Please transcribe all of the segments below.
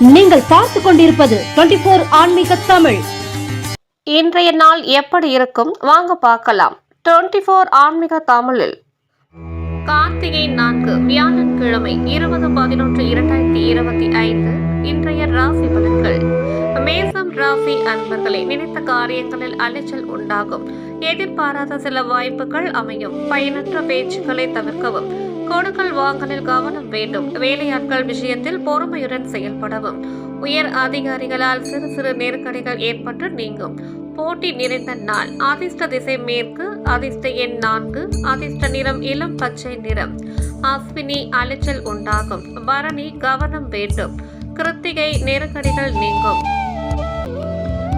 நீங்கள் பார்த்து கொண்டிருப்பது டுவெண்டி போர் ஆன்மீக தமிழ். இன்றைய நாள் எப்படி இருக்கும்? வாங்க பார்க்கலாம். டுவெண்ட்டி ஃபோர் ஆன்மீக தமிழில். கார்த்திகை நான்கு வியாழன்கிழமை இருபது பதினொன்று இரண்டாயிரத்தி இருபத்தி ஐந்து. இன்றைய ராசி பலன்கள். மேசம் ராசி அன்பர்களே நினைத்த காரியங்களில் அலைச்சல் உண்டாகும். எதிர்பாராத சில வாய்ப்புகள் அமையும். பயனற்ற பேச்சுக்களை தவிர்க்கவும். கொடுக்கல் வாங்கலில் கவனம் வேண்டும். வேலையாட்கள் விஷயத்தில் பொறுமையுடன் செயல்படவும். உயர் அதிகாரிகளால் சிறு சிறு நெருக்கடிகள் ஏற்பட்டு நீங்கும். போட்டி நிறைந்த நாள். அதிர்ஷ்ட திசை மேற்கு அதிர்ஷ்ட எண் நான்கு அதிர்ஷ்ட நிறம் இளம் பச்சை நிறம். அஸ்வினி அலைச்சல் உண்டாகும். பரணி கவனம் வேண்டும். கிருத்திகை நெருக்கடிகள் நீங்கும்.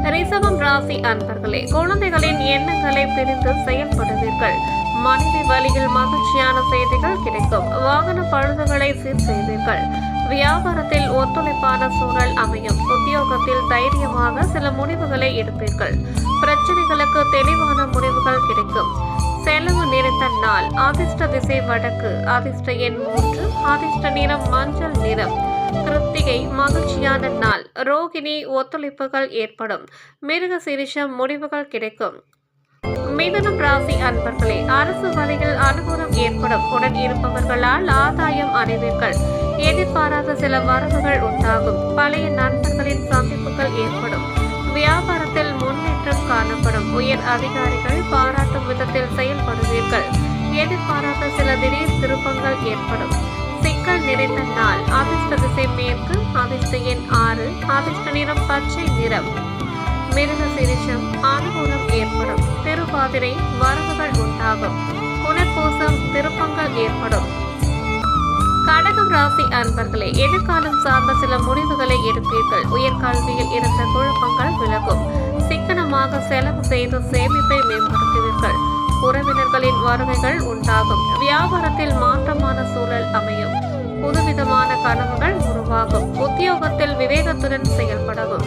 ரிசவம் ராசி அன்பர்களே குழந்தைகளின் எண்ணங்களை பிரிந்து செயல்படுவீர்கள். மனைவி வழியில் மகிழ்ச்சியான செய்திகள் கிடைக்கும். வாகன பழுதுகளை சீர் செய்வீர்கள். வியாபாரத்தில் ஒத்துழைப்பான சூழல் அமையும். உத்தியோகத்தில் தைரியமாக சில முடிவுகளை எடுப்பீர்கள். பிரச்சனைகளுக்கு தெளிவான முடிவுகள் கிடைக்கும். செலவு நிறைந்த நாள். அதிர்ஷ்ட திசை வடக்கு. அதிர்ஷ்ட எண் மூன்று. அதிர்ஷ்ட நிறம் மஞ்சள் நிறம். கிருத்திகை மகிழ்ச்சியான நாள். ரோகிணி ஒத்துழைப்புகள் ஏற்படும். மிருக சிரிஷம் முடிவுகள் கிடைக்கும். மிதனம் ராசி அன்பர்களே அரசு வழியில் அனுகூலம் ஏற்படும். உடன் இருப்பவர்களால் ஆதாயம் அடைவீர்கள். எதிர்பாராத சில வரவுகள் உண்டாகும். பழைய நண்பர்களின் சந்திப்புகள் ஏற்படும். வியாபாரத்தில் முன்னேற்றம் காணப்படும். உயர் அதிகாரிகள் பாராட்டும் விதத்தில் செயல்படுவீர்கள். எதிர்பாராத சில திடீர் திருப்பங்கள் ஏற்படும். சிக்கல் நிறைந்த நாள். அதிர்ஷ்ட திசை மேற்கு அதிர்ஷ்ட எண் ஆறு அதிர்ஷ்ட நிறம் பச்சை நிறம். மிருக சிரிஷம் அனுகூலம் ஏற்படும். திருப்பாதிரை வரவுகள் உண்டாகும். புனர்பூசம் திருப்பங்கள் ஏற்படும். கடகம் ராசி அன்பர்களே எதிர்காலம் சார்ந்த சில முடிவுகளை எடுப்பீர்கள். உயர்கல்வியில் இருந்த குழப்பங்கள் விலகும். சிக்கனமாக செலவு செய்து சேமிப்பை மேம்படுத்துவீர்கள். உறவினர்களின் வருகைகள் உண்டாகும். வியாபாரத்தில் மாற்றமான சூழல் அமையும். புதுவிதமான கனவுகள் உருவாகும். உத்தியோகத்தில் விவேகத்துடன் செயல்படவும்.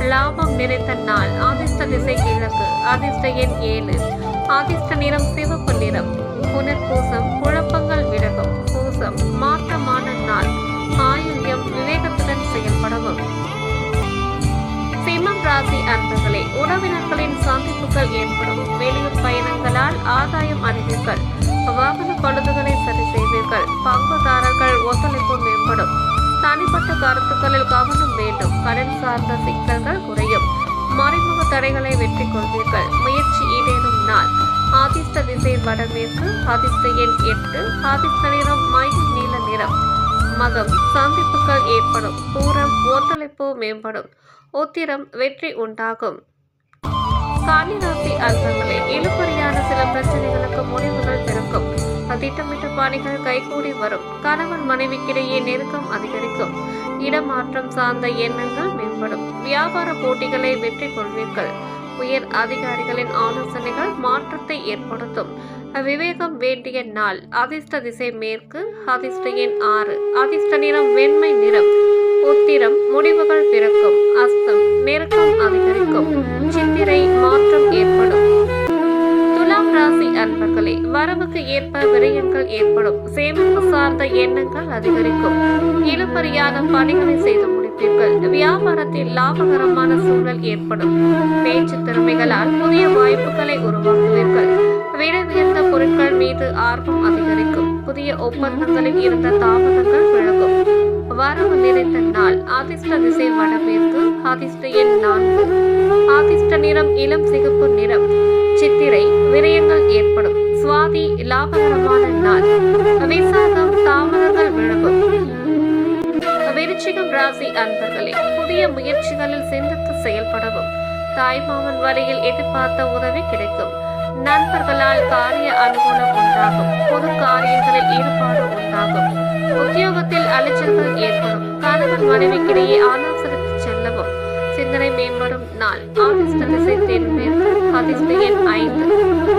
லாபம் நிறைந்த நாள். அதிர்ஷ்ட திசை கிழக்கு. அதிர்ஷ்ட எண் ஏழு. அதிர்ஷ்ட நிறம் சிவப்பு நிறம். புனர்பூசம். குழப்பங்கள் விலகும். பூசம். மாற்றமான நாள். ஆயுள்யம் விவேகத்துடன் செயல்படவும். சிம்மம் ராசி அன்புகளே உறவினர்களின் சந்திப்புகள் ஏற்படும் வெளியூர் பயணங்களால் ஆதாயம் அடைவீர்கள். வாகன பழுதுகளை சரி செய்வீர்கள் பங்குதாரர்கள் ஒத்துழைப்பு மேம்படும். தனிப்பட்ட கருத்துக்களில் கவனம் வேண்டும். கடன் சார்ந்த சிக்கல்கள் குறையும். மறைமுக தடைகளை வெற்றி கொள்வீர்கள். முயற்சி ஈடேறும் நாள். ஆதிஷ்ட திசை வடமேற்கு அதிர்ஷ்ட எண் எட்டு அதிர்ஷ்ட நிறம் மயில் நீல நிறம். மகம் சந்திப்புகள் ஏற்படும். பூரம் ஒத்துழைப்பு மேம்படும். உத்திரம் வெற்றி உண்டாகும். காலிராசி அன்பர்களே இழுபறியான சில பிரச்சனைகளுக்கு முடிவுகள் திட்டமிட்ட பணிகள் கைகூடி வரும். கணவன் மனைவிக்கிடையே நெருக்கம் அதிகரிக்கும். இடமாற்றம் சார்ந்த எண்ணங்கள் மேம்படும். வியாபார போட்டிகளை வெற்றி கொள்வீர்கள். உயர் அதிகாரிகளின் ஆலோசனைகள் மாற்றத்தை ஏற்படுத்தும். விவேகம் வேண்டிய நாள். அதிர்ஷ்ட திசை மேற்கு அதிர்ஷ்ட எண் ஆறு. அதிர்ஷ்ட நிறம் வெண்மை நிறம். உத்திரம் முடிவுகள் பிறக்கும். அஸ்தம் நெருக்கம் அதிகரிக்கும். சித்திரை மாற்றம் ஏற்படும். ராசி அன்பர்களே வரவுக்கு ஏற்ப விரயங்கள் ஏற்படும். சேமிப்பு சார்ந்த எண்ணங்கள் அதிகரிக்கும். இழுபறியான பணிகளை செய்து முடிப்பீர்கள். வியாபாரத்தில் லாபகரமான சூழல் ஏற்படும். பேச்சு திறமைகளால் புதிய வாய்ப்புகளை உருவாக்குவீர்கள். விலை உயர்ந்த பொருட்கள் மீது ஆர்வம் அதிகரிக்கும். புதிய ஒப்பந்தங்களில் இருந்த தாமதங்கள் விலகும். வரவு நிறைந்த நாள் ஆதிஷ்ட திசை வடமேற்கு ஆதிஷ்ட எண் நான்கு. ஆதிஷ்ட நிறம் இளம் சிகப்பு நிறம். சித்திரை விரயங்கள் ஏற்படும். சுவாதி லாபகரமான நாள். விசாகம் தாமதங்கள் விழுகும். விருச்சிகம் ராசி அன்பர்களே புதிய முயற்சிகளில் சிந்தித்து செயல்படவும். தாய்மாமன் வரையில் எதிர்பார்த்த உதவி கிடைக்கும். நண்பர்களால் காரிய அனுகூலம் உண்டாகும். பொது காரியங்களில் ஈடுபாடு உண்டாகும். உத்தியோகத்தில் அலைச்சல்கள் ஏற்படும். கணவன் மனைவிக்கிடையே ஆலோசனைக்கு செல்லவும். சிந்தனை மேம்படும் நாள். ஆதிஷ்ட திசை தென்மேற்கு அதிர்ஷ்ட எண் ஐந்து.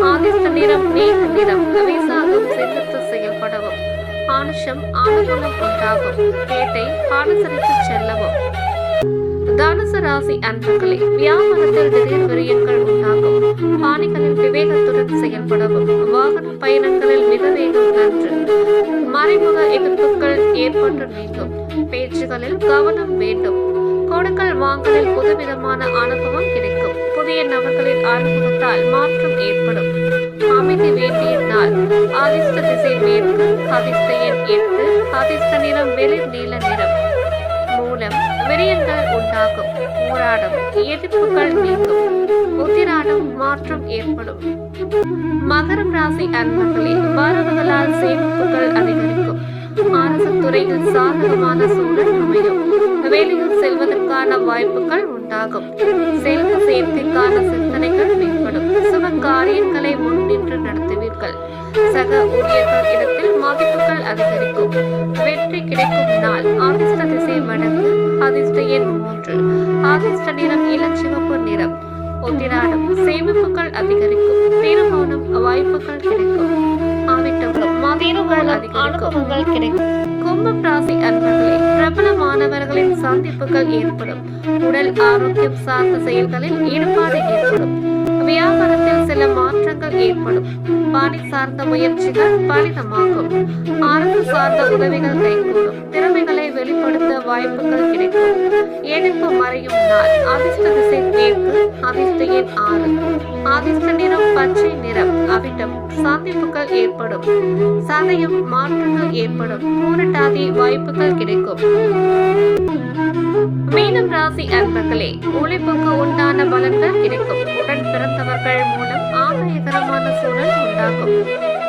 ஆதிஷ்ட நிறம் மேக நிறம். விசாகம் சிந்தித்து செயல்படவும். ஆனுஷம் ஆனுகூலம் உண்டாகும். கேட்டை ஆலோசனைக்கு செல்லவும். தனுசு ராசி அன்பர்களே வியாபாரத்தில் திடீர் விரியங்கள் பாணிகளில் விவேகத்துடன் செயல்படவும் வாகன பயணங்களில் மிக வேகம் நன்று. மறைமுக எதிர்ப்புகள் ஏற்பட்டு நீங்கும் பேச்சுகளில் கவனம் வேண்டும். கொடுக்கல் வாங்கலில் புதுவிதமான அனுபவம் கிடைக்கும். புதிய நபர்களின் அறிமுகத்தால் மாற்றம் ஏற்படும். அமைதி வேண்டிய நாள் அதிர்ஷ்ட திசை மேற்கு அதிர்ஷ்ட எண் எட்டு அதிர்ஷ்ட நிறம் வெளிர் நீல நிறம் மூலம் விரியங்கள் உண்டாகும். போராடும் எதிர்ப்புகள் நீங்கும். உத்திராடம் மாற்றம் ஏற்படும். மகரம் ராசி அன்பர்களே வரவுகளால் சேமிப்புகள் அதிகரிக்கும். அரசு துறையில் சாதகமான சூழல் அமையும். வேலையில் செல்வதற்கான வாய்ப்புகள் உண்டாகும். செல்வ சேர்க்கைக்கான சிந்தனைகள் மேம்படும். சுப காரியங்களை முன்னின்று நடத்துவீர்கள். சக ஊழியர்கள் இடத்தில் மதிப்புகள் அதிகரிக்கும். வெற்றி கிடைக்கும் நாள். அதிர்ஷ்ட திசை வடக்கு அதிர்ஷ்ட எண் மூன்று. அதிர்ஷ்ட நிறம் இளஞ்சிவப்பு நிறம். உத்திராடம் சேமிப்புகள் அதிகரிக்கும். திருமணம் வாய்ப்புகள் கிடைக்கும். மதியங்கள் கிடைக்கும். கும்பம் ராசி அன்பர்களே பிரபல மாணவர்களின் சந்திப்புகள் ஏற்படும். உடல் ஆரோக்கியம் சார்ந்த செயல்களில் ஈடுபாடு ஏற்படும். வியாபாரத்தில் சில மாற்றங்கள் ஏற்படும். பணி சார்ந்த முயற்சிகள் பலிதமாகும். அரசு சார்ந்த உதவிகள் கைகூடும். திறமைகளை வெளிப்படுத்த வாய்ப்புகள் கிடைக்கும். எதிர்ப்பு மறையும் நாள். அதிர்ஷ்ட திசை மேற்கு அதிர்ஷ்ட எண் ஆறு. அதிர்ஷ்ட நிறம் பச்சை நிறம். அவிட்டம். சந்திப்புகள் ஏற்படும். சதயம் மாற்றங்கள் ஏற்படும். பூரட்டாதி வாய்ப்புகள் கிடைக்கும். மீனம் ராசி அன்பர்களே உழைப்புக்கு உண்டான பலன்கள் கிடைக்கும். உடன் பிறந்தவர்கள் மூலம் ஆதாயகரமான சூழல் உண்டாகும்.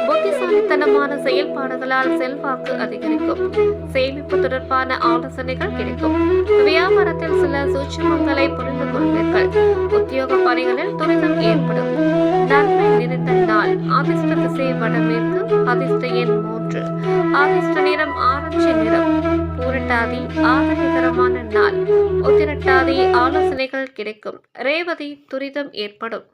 புத்திசாலித்தனமான செயல்பாடுகளால் செல்வாக்கு அதிகரிக்கும். சேமிப்பு தொடர்பான ஆலோசனைகள் கிடைக்கும். வியாபாரத்தில் சில சூட்சுமங்களை புரிந்து கொள்வீர்கள். உத்தியோக பணிகளில் துரிதம் ஏற்படும். நன்மை நிறைந்த நாள். அதிர்ஷ்ட திசை வடமேற்கு அதிர்ஷ்ட எண் மூன்று. அதிர்ஷ்ட நிறம் ஆரஞ்சு நிறம். பூரட்டாதி ஆதாயகரமான நாள். உத்திரட்டாதி ஆலோசனைகள் கிடைக்கும். ரேவதி துரிதம் ஏற்படும்.